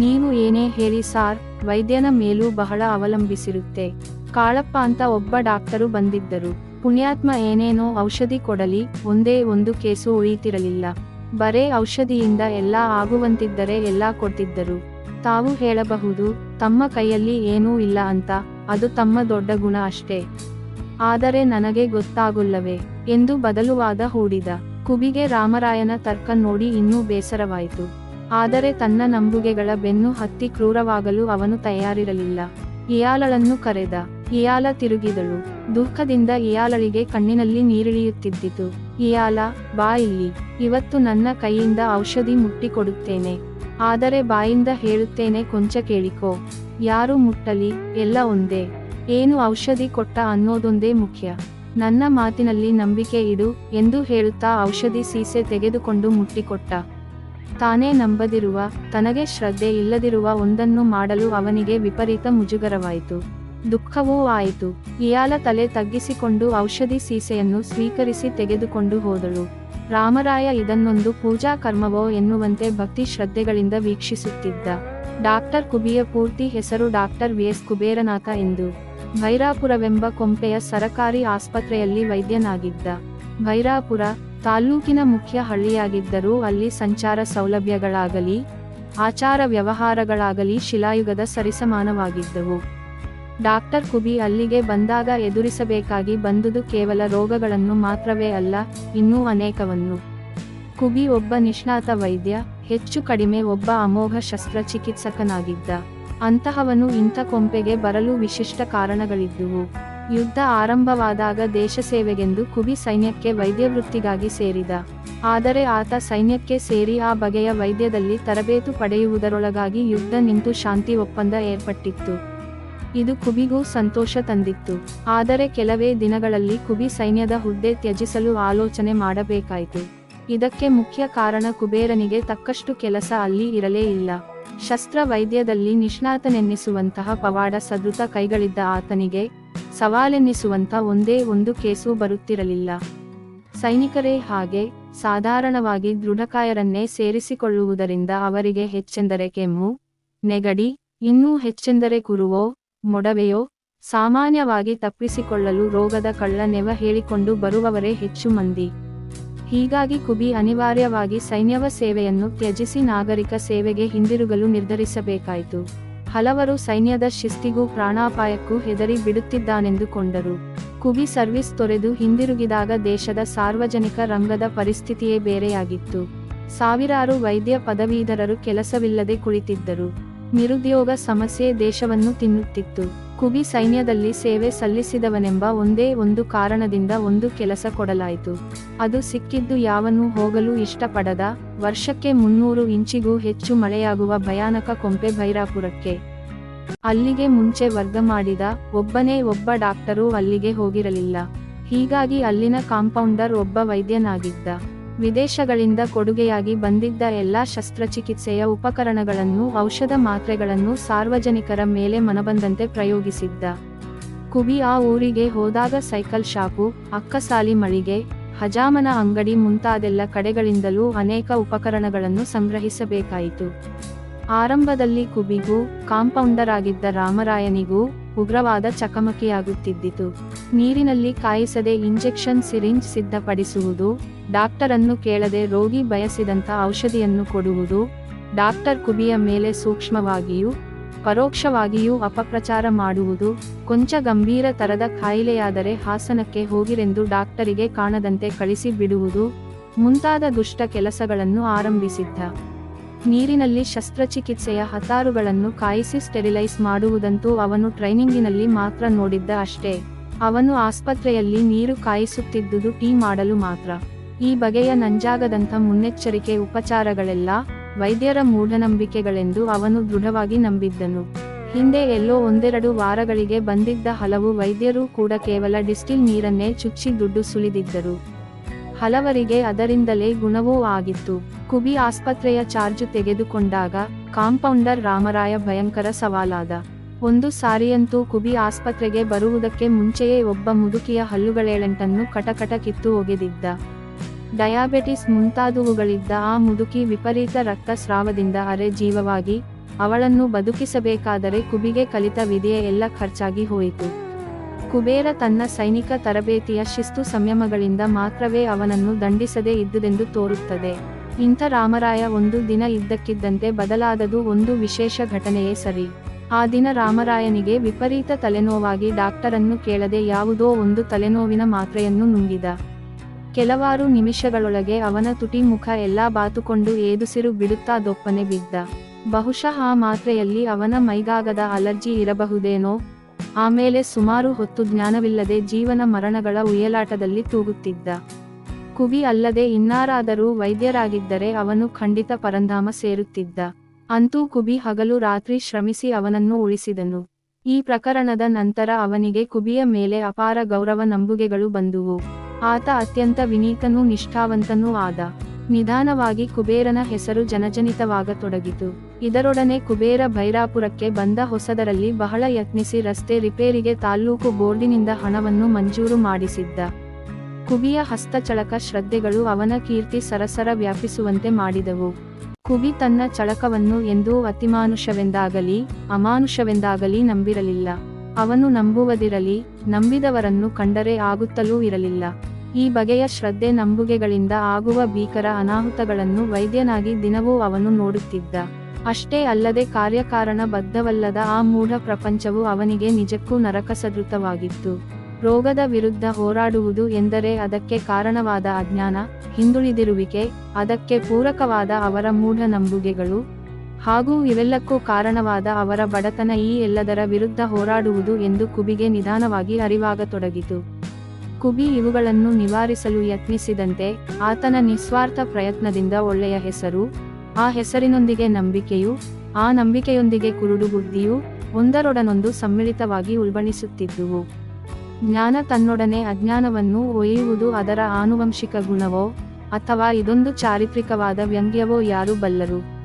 ನೀವು ಏನೇ ಹೇಳಿ ಸಾರ್, ವೈದ್ಯನ ಮೇಲೂ ಬಹಳ ಅವಲಂಬಿಸಿರುತ್ತೆ. ಕಾಳಪ್ಪ ಅಂತ ಒಬ್ಬ ಡಾಕ್ಟರು ಬಂದಿದ್ದರು. ಪುಣ್ಯಾತ್ಮ ಏನೇನೋ ಔಷಧಿ ಕೊಡಲಿ, ಒಂದೇ ಒಂದು ಕೇಸು ಉಳಿತಿರಲಿಲ್ಲ. ಬರೇ ಔಷಧಿಯಿಂದ ಎಲ್ಲ ಆಗುವಂತಿದ್ದರೆ ಎಲ್ಲ ಕೊಡ್ತಿದ್ದರು. ತಾವು ಹೇಳಬಹುದು, ತಮ್ಮ ಕೈಯಲ್ಲಿ ಏನೂ ಇಲ್ಲ ಅಂತ, ಅದು ತಮ್ಮ ದೊಡ್ಡ ಗುಣ ಅಷ್ಟೇ. ಆದರೆ ನನಗೆ ಗೊತ್ತಾಗುಲ್ಲವೇ, ಎಂದು ಬದಲುವಾದ ಹೂಡಿದ. ಕುಬಿಗೆ ರಾಮರಾಯನ ತರ್ಕ ನೋಡಿ ಇನ್ನೂ ಬೇಸರವಾಯಿತು. ಆದರೆ ತನ್ನ ನಂಬುಗೆಗಳ ಬೆನ್ನು ಹತ್ತಿ ಕ್ರೂರವಾಗಲು ಅವನು ತಯಾರಿರಲಿಲ್ಲ. ಇಯಾಲಳನ್ನು ಕರೆದ. ಇಯಾಲ ತಿರುಗಿದಳು. ದುಃಖದಿಂದ ಇಯಾಲಳಿಗೆ ಕಣ್ಣಿನಲ್ಲಿ ನೀರಿಳಿಯುತ್ತಿದ್ದಿತು. ಇಯಾಲ, ಬಾ ಇಲ್ಲಿ. ಇವತ್ತು ನನ್ನ ಕೈಯಿಂದ ಔಷಧಿ ಮುಟ್ಟಿಕೊಡುತ್ತೇನೆ. ಆದರೆ ಬಾಯಿಂದ ಹೇಳುತ್ತೇನೆ ಕೊಂಚ ಕೇಳಿಕೋ. ಯಾರು ಮುಟ್ಟಲಿ? ಎಲ್ಲ ಒಂದೇ. ಏನು ಔಷಧಿ ಕೊಟ್ಟ ಅನ್ನೋದೊಂದೇ ಮುಖ್ಯ. ನನ್ನ ಮಾತಿನಲ್ಲಿ ನಂಬಿಕೆ ಇಡು ಎಂದು ಹೇಳುತ್ತಾ ಔಷಧಿ ಸೀಸೆ ತೆಗೆದುಕೊಂಡು ಮುಟ್ಟಿಕೊಟ್ಟ. ತಾನೇ ನಂಬದಿರುವ, ತನಗೆ ಶ್ರದ್ಧೆ ಇಲ್ಲದಿರುವ ಒಂದನ್ನು ಮಾಡಲು ಅವನಿಗೆ ವಿಪರೀತ ಮುಜುಗರವಾಯಿತು. ದುಃಖವೂ ಆಯಿತು. ಇಯಾಲ ತಲೆ ತಗ್ಗಿಸಿಕೊಂಡು ಔಷಧಿ ಸೀಸೆಯನ್ನು ಸ್ವೀಕರಿಸಿ ತೆಗೆದುಕೊಂಡು ಹೋದಳು. ರಾಮರಾಯ ಇದನ್ನೊಂದು ಪೂಜಾ ಕರ್ಮವೋ ಎನ್ನುವಂತೆ ಭಕ್ತಿ ಶ್ರದ್ಧೆಗಳಿಂದ ವೀಕ್ಷಿಸುತ್ತಿದ್ದ. ಡಾಕ್ಟರ್ ಕುಬಿಯ ಪೂರ್ತಿ ಹೆಸರು ಡಾಕ್ಟರ್ ವಿ ಎಸ್ ಕುಬೇರನಾಥ ಎಂದು. ಭೈರಾಪುರವೆಂಬ ಕೊಂಪೆಯ ಸರಕಾರಿ ಆಸ್ಪತ್ರೆಯಲ್ಲಿ ವೈದ್ಯನಾಗಿದ್ದ. ಭೈರಾಪುರ ತಾಲ್ಲೂಕಿನ ಮುಖ್ಯ ಹಳ್ಳಿಯಾಗಿದ್ದರೂ ಅಲ್ಲಿ ಸಂಚಾರ ಸೌಲಭ್ಯಗಳಾಗಲಿ, ಆಚಾರ ವ್ಯವಹಾರಗಳಾಗಲಿ ಶಿಲಾಯುಗದ ಸರಿಸಮಾನವಾಗಿದ್ದವು. ಡಾಕ್ಟರ್ ಕುಬಿ ಅಲ್ಲಿಗೆ ಬಂದಾಗ ಎದುರಿಸಬೇಕಾಗಿ ಬಂದುದು ಕೇವಲ ರೋಗಗಳನ್ನು ಮಾತ್ರವೇ ಅಲ್ಲ, ಇನ್ನೂ ಅನೇಕವನ್ನು. ಕುಬಿ ಒಬ್ಬ ನಿಷ್ಣಾತ ವೈದ್ಯ, ಹೆಚ್ಚು ಕಡಿಮೆ ಒಬ್ಬ ಅಮೋಘ ಶಸ್ತ್ರಚಿಕಿತ್ಸಕನಾಗಿದ್ದ. ಅಂತಹವನು ಇಂಥ ಕೊಂಪೆಗೆ ಬರಲು ವಿಶಿಷ್ಟ ಕಾರಣಗಳಿದ್ದುವು. ಯುದ್ಧ ಆರಂಭವಾದಾಗ ದೇಶ ಸೇವೆಗೆಂದು ಕುಬಿ ಸೈನ್ಯಕ್ಕೆ ವೈದ್ಯ ವೃತ್ತಿಗಾಗಿ ಸೇರಿದ. ಆದರೆ ಆತ ಸೈನ್ಯಕ್ಕೆ ಸೇರಿ ಆ ಬಗೆಯ ವೈದ್ಯದಲ್ಲಿ ತರಬೇತು ಪಡೆಯುವುದರೊಳಗಾಗಿ ಯುದ್ಧ ನಿಂತು ಶಾಂತಿ ಒಪ್ಪಂದ ಏರ್ಪಟ್ಟಿತ್ತು. ಇದು ಕುಬಿಗೂ ಸಂತೋಷ ತಂದಿತ್ತು. ಆದರೆ ಕೆಲವೇ ದಿನಗಳಲ್ಲಿ ಕುಬಿ ಸೈನ್ಯದ ಹುದ್ದೆ ತ್ಯಜಿಸಲು ಆಲೋಚನೆ ಮಾಡಬೇಕಾಯಿತು. ಇದಕ್ಕೆ ಮುಖ್ಯ ಕಾರಣ ಕುಬೇರನಿಗೆ ತಕ್ಕಷ್ಟು ಕೆಲಸ ಅಲ್ಲಿ ಇರಲೇ ಇಲ್ಲ. ಶಸ್ತ್ರ ವೈದ್ಯದಲ್ಲಿ ನಿಷ್ಣಾತನೆನ್ನಿಸುವಂತಹ ಪವಾಡ ಸದೃತ ಕೈಗಳಿದ್ದ ಆತನಿಗೆ ಸವಾಲೆನ್ನಿಸುವಂತ ಒಂದೇ ಒಂದು ಕೇಸು ಬರುತ್ತಿರಲಿಲ್ಲ. ಸೈನಿಕರೇ ಹಾಗೆ, ಸಾಧಾರಣವಾಗಿ ದೃಢಕಾಯರನ್ನೇ ಸೇರಿಸಿಕೊಳ್ಳುವುದರಿಂದ ಅವರಿಗೆ ಹೆಚ್ಚೆಂದರೆ ಕೆಮ್ಮು, ನೆಗಡಿ, ಇನ್ನೂ ಹೆಚ್ಚೆಂದರೆ ಕುರುವೋ, ಮೊಡವೆಯೋ, ಸಾಮಾನ್ಯವಾಗಿ ತಪ್ಪಿಸಿಕೊಳ್ಳಲು ರೋಗದ ಕಳ್ಳ ನೆವ ಹೇಳಿಕೊಂಡು ಬರುವವರೇ ಹೆಚ್ಚು ಮಂದಿ. ಹೀಗಾಗಿ ಕುಬಿ ಅನಿವಾರ್ಯವಾಗಿ ಸೈನ್ಯವ ಸೇವೆಯನ್ನು ತ್ಯಜಿಸಿ ನಾಗರಿಕ ಸೇವೆಗೆ ಹಿಂದಿರುಗಲು ನಿರ್ಧರಿಸಬೇಕಾಯಿತು. ಹಲವರು ಸೈನ್ಯದ ಶಿಸ್ತಿಗೂ ಪ್ರಾಣಾಪಾಯಕ್ಕೂ ಹೆದರಿ ಬಿಡುತ್ತಿದ್ದಾನೆಂದುಕೊಂಡರು. ಕುಬಿ ಸರ್ವಿಸ್ ತೊರೆದು ಹಿಂದಿರುಗಿದಾಗ ದೇಶದ ಸಾರ್ವಜನಿಕ ರಂಗದ ಪರಿಸ್ಥಿತಿಯೇ ಬೇರೆಯಾಗಿತ್ತು. ಸಾವಿರಾರು ವೈದ್ಯ ಪದವೀಧರರು ಕೆಲಸವಿಲ್ಲದೆ ಕುಳಿತಿದ್ದರು. ನಿರುದ್ಯೋಗ ಸಮಸ್ಯೆ ದೇಶವನ್ನು ತಿನ್ನುತ್ತಿತ್ತು. ಕುಬಿ ಸೈನ್ಯದಲ್ಲಿ ಸೇವೆ ಸಲ್ಲಿಸಿದವನೆಂಬ ಒಂದೇ ಒಂದು ಕಾರಣದಿಂದ ಒಂದು ಕೆಲಸ ಕೊಡಲಾಯಿತು. ಅದು ಸಿಕ್ಕಿದ್ದು ಯಾವನೂ ಹೋಗಲು ಇಷ್ಟಪಡದ, ವರ್ಷಕ್ಕೆ ಮುನ್ನೂರು ಇಂಚಿಗೂ ಹೆಚ್ಚು ಮಳೆಯಾಗುವ ಭಯಾನಕ ಕೊಂಪೆ ಭೈರಾಪುರಕ್ಕೆ. ಅಲ್ಲಿಗೆ ಮುಂಚೆ ವರ್ಗ ಮಾಡಿದ, ಒಬ್ಬನೇ ಒಬ್ಬ ಡಾಕ್ಟರೂ ಅಲ್ಲಿಗೆ ಹೋಗಿರಲಿಲ್ಲ. ಹೀಗಾಗಿ ಅಲ್ಲಿನ ಕಾಂಪೌಂಡರ್ ಒಬ್ಬ ವೈದ್ಯನಾಗಿದ್ದ. ವಿದೇಶಗಳಿಂದ ಕೊಡುಗೆಯಾಗಿ ಬಂದಿದ್ದ ಎಲ್ಲಾ ಶಸ್ತ್ರಚಿಕಿತ್ಸೆಯ ಉಪಕರಣಗಳನ್ನು, ಔಷಧ ಮಾತ್ರೆಗಳನ್ನು ಸಾರ್ವಜನಿಕರ ಮೇಲೆ ಮನಬಂದಂತೆ ಪ್ರಯೋಗಿಸಿದ್ದ. ಕುಬಿ ಆ ಊರಿಗೆ ಹೋದಾಗ ಸೈಕಲ್ ಶಾಪು ಅಕ್ಕಸಾಲಿ ಮಳಿಗೆ, ಹಜಾಮನ ಅಂಗಡಿ ಮುಂತಾದೆಲ್ಲ ಕಡೆಗಳಿಂದಲೂ ಅನೇಕ ಉಪಕರಣಗಳನ್ನು ಸಂಗ್ರಹಿಸಬೇಕಾಯಿತು. ಆರಂಭದಲ್ಲಿ ಕುಬಿಗೂ ಕಾಂಪೌಂಡರ್ ಆಗಿದ್ದ ರಾಮರಾಯನಿಗೂ ಉಗ್ರವಾದ ಚಕಮಕಿಯಾಗುತ್ತಿದ್ದಿತು. ನೀರಿನಲ್ಲಿ ಕಾಯಿಸದೆ ಇಂಜೆಕ್ಷನ್ ಸಿರಿಂಜ್ ಸಿದ್ಧಪಡಿಸುವುದು, ಡಾಕ್ಟರನ್ನು ಕೇಳದೆ ರೋಗಿ ಬಯಸಿದಂತ ಔಷಧಿಯನ್ನು ಕೊಡುವುದು, ಡಾಕ್ಟರ್ ಕುಬಿಯ ಮೇಲೆ ಸೂಕ್ಷ್ಮವಾಗಿಯೂ, ಪರೋಕ್ಷವಾಗಿಯೂ ಅಪಪ್ರಚಾರ ಮಾಡುವುದು, ಕೊಂಚ ಗಂಭೀರ ತರದ ಕಾಯಿಲೆಯಾದರೆ ಹಾಸನಕ್ಕೆ ಹೋಗಿರೆಂದು ಡಾಕ್ಟರಿಗೆ ಕಾಣದಂತೆ ಕಳಿಸಿ ಬಿಡುವುದು, ಮುಂತಾದ ದುಷ್ಟ ಕೆಲಸಗಳನ್ನು ಆರಂಭಿಸಿದ್ದ. ನೀರಿನಲ್ಲಿ ಶಸ್ತ್ರಚಿಕಿತ್ಸೆಯ ಹತಾರುಗಳನ್ನು ಕಾಯಿಸಿ ಸ್ಟೆರಿಲೈಸ್ ಮಾಡುವುದಂತೂ ಅವನು ಟ್ರೈನಿಂಗಿನಲ್ಲಿ ಮಾತ್ರ ನೋಡಿದ್ದ ಅಷ್ಟೇ. ಅವನು ಆಸ್ಪತ್ರೆಯಲ್ಲಿ ನೀರು ಕಾಯಿಸುತ್ತಿದ್ದುದು ಟೀ ಮಾಡಲು ಮಾತ್ರ. ಈ ಬಗೆಯ ನಂಜಾಗದಂಥ ಮುನ್ನೆಚ್ಚರಿಕೆ ಉಪಚಾರಗಳೆಲ್ಲ ವೈದ್ಯರ ಮೂಢನಂಬಿಕೆಗಳೆಂದು ಅವನು ದೃಢವಾಗಿ ನಂಬಿದ್ದನು. ಹಿಂದೆ ಎಲ್ಲೋ ಒಂದೆರಡು ವಾರಗಳಿಗೆ ಬಂದಿದ್ದ ಹಲವು ವೈದ್ಯರೂ ಕೂಡ ಕೇವಲ ಡಿಸ್ಟಿಲ್ ನೀರನ್ನೇ ಚುಚ್ಚಿ ದುಡ್ಡು ಸುಲಿದಿದ್ದರು. ಹಲವರಿಗೆ ಅದರಿಂದಲೇ ಗುಣವೂ ಆಗಿತ್ತು. ಕುಬಿ ಆಸ್ಪತ್ರೆಯ ಚಾರ್ಜು ತೆಗೆದುಕೊಂಡಾಗ ಕಾಂಪೌಂಡರ್ ರಾಮರಾಯ ಭಯಂಕರ ಸವಾಲಾದ ಒಂದು ಸಾರಿಯಂತೂ ಕುಬಿ ಆಸ್ಪತ್ರೆಗೆ ಬರುವುದಕ್ಕೆ ಮುಂಚೆಯೇ ಒಬ್ಬ ಮುದುಕಿಯ ಹಲ್ಲುಗಳೇಳೆಂಟನ್ನು ಕಟಕಟ ಕಿತ್ತು ಒಗೆದಿದ್ದ. ಡಯಾಬೆಟಿಸ್ ಮುಂತಾದವುಗಳಿದ್ದ ಆ ಮುದುಕಿ ವಿಪರೀತ ರಕ್ತಸ್ರಾವದಿಂದ ಅರೆ ಜೀವವಾಗಿ, ಅವಳನ್ನು ಬದುಕಿಸಬೇಕಾದರೆ ಕುಬಿಗೆ ಕಲಿತ ವಿಧೆಯೇ ಎಲ್ಲ ಖರ್ಚಾಗಿ ಹೋಯಿತು. ಕುಬೇರ ತನ್ನ ಸೈನಿಕ ತರಬೇತಿಯ ಶಿಸ್ತು ಸಂಯಮಗಳಿಂದ ಮಾತ್ರವೇ ಅವನನ್ನು ದಂಡಿಸದೇ ಇದ್ದುದೆಂದು ತೋರುತ್ತದೆ. ಇಂಥ ರಾಮರಾಯ ಒಂದು ದಿನ ಇದ್ದಕ್ಕಿದ್ದಂತೆ ಬದಲಾದದು ಒಂದು ವಿಶೇಷ ಘಟನೆಯೇ ಸರಿ. ಆ ದಿನ ರಾಮರಾಯನಿಗೆ ವಿಪರೀತ ತಲೆನೋವಾಗಿ ಡಾಕ್ಟರನ್ನು ಕೇಳದೆ ಯಾವುದೋ ಒಂದು ತಲೆನೋವಿನ ಮಾತ್ರೆಯನ್ನು ನುಂಗಿದ. ಕೆಲವಾರು ನಿಮಿಷಗಳೊಳಗೆ ಅವನ ತುಟಿ ಮುಖ ಎಲ್ಲಾ ಬಾತುಕೊಂಡು ಏದುಸಿರು ಬಿಡುತ್ತಾ ದೊಪ್ಪನೆ ಬಿದ್ದ. ಬಹುಶಃ ಆ ಮಾತ್ರೆಯಲ್ಲಿ ಅವನ ಮೈಗಾಗದ ಅಲರ್ಜಿ ಇರಬಹುದೇನೋ? ಆಮೇಲೆ ಸುಮಾರು ಹೊತ್ತು ಜ್ಞಾನವಿಲ್ಲದೆ ಜೀವನ ಮರಣಗಳ ಉಯಲಾಟದಲ್ಲಿ ತೂಗುತ್ತಿದ್ದ. ಕುವಿ ಅಲ್ಲದೆ ಇನ್ನಾರಾದರೂ ವೈದ್ಯರಾಗಿದ್ದರೆ ಅವನು ಖಂಡಿತ ಪರಂಧಾಮ ಸೇರುತ್ತಿದ್ದ. ಅಂತೂ ಕುಬಿ ಹಗಲು ರಾತ್ರಿ ಶ್ರಮಿಸಿ ಅವನನ್ನು ಉಳಿಸಿದನು. ಈ ಪ್ರಕರಣದ ನಂತರ ಅವನಿಗೆ ಕುಬಿಯ ಮೇಲೆ ಅಪಾರ ಗೌರವ ನಂಬುಗೆಗಳು ಬಂದುವು. ಆತ ಅತ್ಯಂತ ವಿನೀತನೂ ನಿಷ್ಠಾವಂತನೂ ಆದ. ನಿಧಾನವಾಗಿ ಕುಬೇರನ ಹೆಸರು ಜನಜನಿತವಾಗತೊಡಗಿತು. ಇದರೊಡನೆ ಕುಬೇರ ಭೈರಾಪುರಕ್ಕೆ ಬಂದ ಹೊಸದರಲ್ಲಿ ಬಹಳ ಯತ್ನಿಸಿ ರಸ್ತೆ ರಿಪೇರಿಗೆ ತಾಲ್ಲೂಕು ಬೋರ್ಡಿನಿಂದ ಹಣವನ್ನು ಮಂಜೂರು ಮಾಡಿಸಿದ್ದ. ಕುಬಿಯ ಹಸ್ತಚಳಕ ಶ್ರದ್ಧೆಗಳು ಅವನ ಕೀರ್ತಿ ಸರಸರ ವ್ಯಾಪಿಸುವಂತೆ ಮಾಡಿದವು. ಕುಬಿ ತನ್ನ ಚಳಕವನ್ನು ಎಂದೂ ಅತಿಮಾನುಷವೆಂದಾಗಲಿ, ಅಮಾನುಷವೆಂದಾಗಲಿ ನಂಬಿರಲಿಲ್ಲ. ಅವನು ನಂಬುವುದಿರಲಿ, ನಂಬಿದವರನ್ನು ಕಂಡರೆ ಆಗುತ್ತಲೂ ಇರಲಿಲ್ಲ. ಈ ಬಗೆಯ ಶ್ರದ್ಧೆ ನಂಬುಗೆಗಳಿಂದ ಆಗುವ ಭೀಕರ ಅನಾಹುತಗಳನ್ನು ವೈದ್ಯನಾಗಿ ದಿನವೂ ಅವನು ನೋಡುತ್ತಿದ್ದ. ಅಷ್ಟೇ ಅಲ್ಲದೆ ಕಾರ್ಯಕಾರಣ ಬದ್ಧವಲ್ಲದ ಆ ಮೂಢ ಪ್ರಪಂಚವು ಅವನಿಗೆ ನಿಜಕ್ಕೂ ನರಕಸದೃತವಾಗಿತ್ತು. ರೋಗದ ವಿರುದ್ಧ ಹೋರಾಡುವುದು ಎಂದರೆ ಅದಕ್ಕೆ ಕಾರಣವಾದ ಅಜ್ಞಾನ, ಹಿಂದುಳಿದಿರುವಿಕೆ, ಅದಕ್ಕೆ ಪೂರಕವಾದ ಅವರ ಮೂಢ ನಂಬುಗೆಗಳು, ಹಾಗೂ ಇವೆಲ್ಲಕ್ಕೂ ಕಾರಣವಾದ ಅವರ ಬಡತನ ಈ ಎಲ್ಲದರ ವಿರುದ್ಧ ಹೋರಾಡುವುದು ಎಂದು ಕುಬಿಗೆ ನಿಧಾನವಾಗಿ ಅರಿವಾಗತೊಡಗಿತು. ಕುಬಿ ಇವುಗಳನ್ನು ನಿವಾರಿಸಲು ಯತ್ನಿಸಿದಂತೆ ಆತನ ನಿಸ್ವಾರ್ಥ ಪ್ರಯತ್ನದಿಂದ ಒಳ್ಳೆಯ ಹೆಸರು, ಆ ಹೆಸರಿನೊಂದಿಗೆ ನಂಬಿಕೆಯು, ಆ ನಂಬಿಕೆಯೊಂದಿಗೆ ಕುರುಡು ಬುದ್ಧಿಯು, ಒಂದರೊಡನೊಂದು ಸಮ್ಮಿಳಿತವಾಗಿ ಉಲ್ಬಣಿಸುತ್ತಿದ್ದುವು. ಜ್ಞಾನ ತನ್ನೊಡನೆ ಅಜ್ಞಾನವನ್ನು ಒಯ್ಯುವುದು ಅದರ ಆನುವಂಶಿಕ ಗುಣವೋ ಅಥವಾ ಇದೊಂದು ಚಾರಿತ್ರಿಕವಾದ ವ್ಯಂಗ್ಯವೋ ಯಾರು ಬಲ್ಲರು?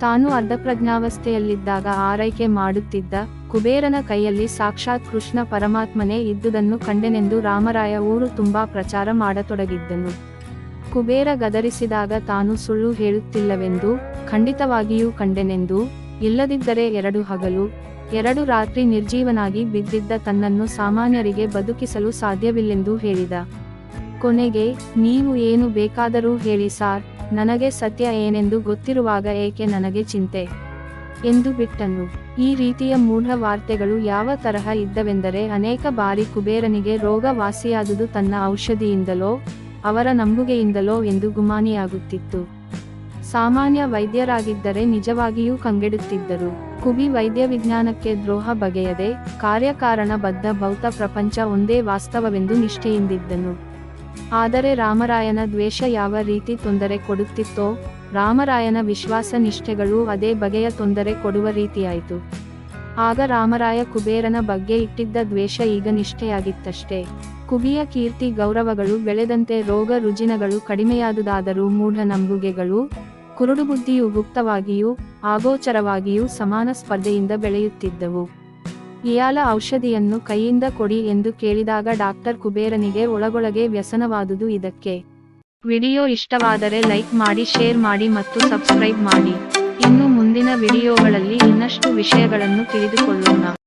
ತಾನು ಅರ್ಧಪ್ರಜ್ಞಾವಸ್ಥೆಯಲ್ಲಿದ್ದಾಗ ಆರೈಕೆ ಮಾಡುತ್ತಿದ್ದ ಕುಬೇರನ ಕೈಯಲ್ಲಿ ಸಾಕ್ಷಾತ್ ಕೃಷ್ಣ ಪರಮಾತ್ಮನೇ ಇದ್ದುದನ್ನು ಕಂಡೆನೆಂದು ರಾಮರಾಯ ಊರು ತುಂಬಾ ಪ್ರಚಾರ ಮಾಡತೊಡಗಿದ್ದನು. ಕುಬೇರ ಗದರಿಸಿದಾಗ ತಾನು ಸುಳ್ಳು ಹೇಳುತ್ತಿಲ್ಲವೆಂದು ಖಂಡಿತವಾಗಿಯೂ ಕಂಡೆನೆಂದು, ಇಲ್ಲದಿದ್ದರೆ ಎರಡು ಹಗಲು ಎರಡು ರಾತ್ರಿ ನಿರ್ಜೀವನಾಗಿ ಬಿದ್ದಿದ್ದ ತನ್ನನ್ನು ಸಾಮಾನ್ಯರಿಗೆ ಬದುಕಿಸಲು ಸಾಧ್ಯವಿಲ್ಲೆಂದು ಹೇಳಿದ. ಕೊನೆಗೆ, ನೀವು ಏನು ಬೇಕಾದರೂ ಹೇಳಿ ಸಾರ್, ನನಗೆ ಸತ್ಯ ಏನೆಂದು ಗೊತ್ತಿರುವಾಗ ಏಕೆ ನನಗೆ ಚಿಂತೆ? ಎಂದು ಬಿಟ್ಟನು. ಈ ರೀತಿಯ ಮೂಢ ವಾರ್ತೆಗಳು ಯಾವ ತರಹ ಇದ್ದವೆಂದರೆ ಅನೇಕ ಬಾರಿ ಕುಬೇರನಿಗೆ ರೋಗ ವಾಸಿಯಾದುದು ತನ್ನ ಔಷಧಿಯಿಂದಲೋ, ಅವರ ನಂಬುಗೆಯಿಂದಲೋ ಎಂದು ಗುಮಾನಿಯಾಗುತ್ತಿತ್ತು. ಸಾಮಾನ್ಯ ವೈದ್ಯರಾಗಿದ್ದರೆ ನಿಜವಾಗಿಯೂ ಕಂಗೆಡುತ್ತಿದ್ದರು. ಕುಬಿ ವೈದ್ಯ ವಿಜ್ಞಾನಕ್ಕೆ ದ್ರೋಹ ಬಗೆಯದೆ, ಕಾರ್ಯಕಾರಣ ಬದ್ಧ ಭೌತ ಪ್ರಪಂಚ ಒಂದೇ ವಾಸ್ತವವೆಂದು ನಿಷ್ಠೆಯಿಂದಿದ್ದನು. ಆದರೆ ರಾಮರಾಯನ ದ್ವೇಷ ಯಾವ ರೀತಿ ತೊಂದರೆ ಕೊಡುತ್ತಿತ್ತೋ, ರಾಮರಾಯನ ವಿಶ್ವಾಸ ನಿಷ್ಠೆಗಳು ಅದೇ ಬಗೆಯ ತೊಂದರೆ ಕೊಡುವ ರೀತಿಯಾಯಿತು. ಆಗ ರಾಮರಾಯ ಕುಬೇರನ ಬಗ್ಗೆ ಇಟ್ಟಿದ್ದ ದ್ವೇಷ ಈಗ ನಿಷ್ಠೆಯಾಗಿತ್ತಷ್ಟೇ. ಕುಬಿಯ ಕೀರ್ತಿ ಗೌರವಗಳು ಬೆಳೆದಂತೆ ರೋಗ ರುಜಿನಗಳು ಕಡಿಮೆಯಾದುದಾದರೂ ಮೂಢ ನಂಬುಗೆಗಳು ಕುರುಡು ಬುದ್ಧಿಯು ಗುಪ್ತವಾಗಿಯೂ ಆಗೋಚರವಾಗಿಯೂ ಸಮಾನ ಸ್ಪರ್ಧೆಯಿಂದ ಬೆಳೆಯುತ್ತಿದ್ದವು. ಇಯಾಲ ಔಷಧಿಯನ್ನು ಕೈಯಿಂದ ಕೊಡಿ ಎಂದು ಕೇಳಿದಾಗ ಡಾಕ್ಟರ್ ಕುಬೇರನಿಗೆ ಒಳಗೊಳಗೆ ವ್ಯಸನವಾದುದು ಇದಕ್ಕೆ. ವಿಡಿಯೋ ಇಷ್ಟವಾದರೆ ಲೈಕ್ ಮಾಡಿ, ಶೇರ್ ಮಾಡಿ ಮತ್ತು ಸಬ್ಸ್ಕ್ರೈಬ್ ಮಾಡಿ. ಇನ್ನು ಮುಂದಿನ ವಿಡಿಯೋಗಳಲ್ಲಿ ಇನ್ನಷ್ಟು ವಿಷಯಗಳನ್ನು ತಿಳಿದುಕೊಳ್ಳೋಣ.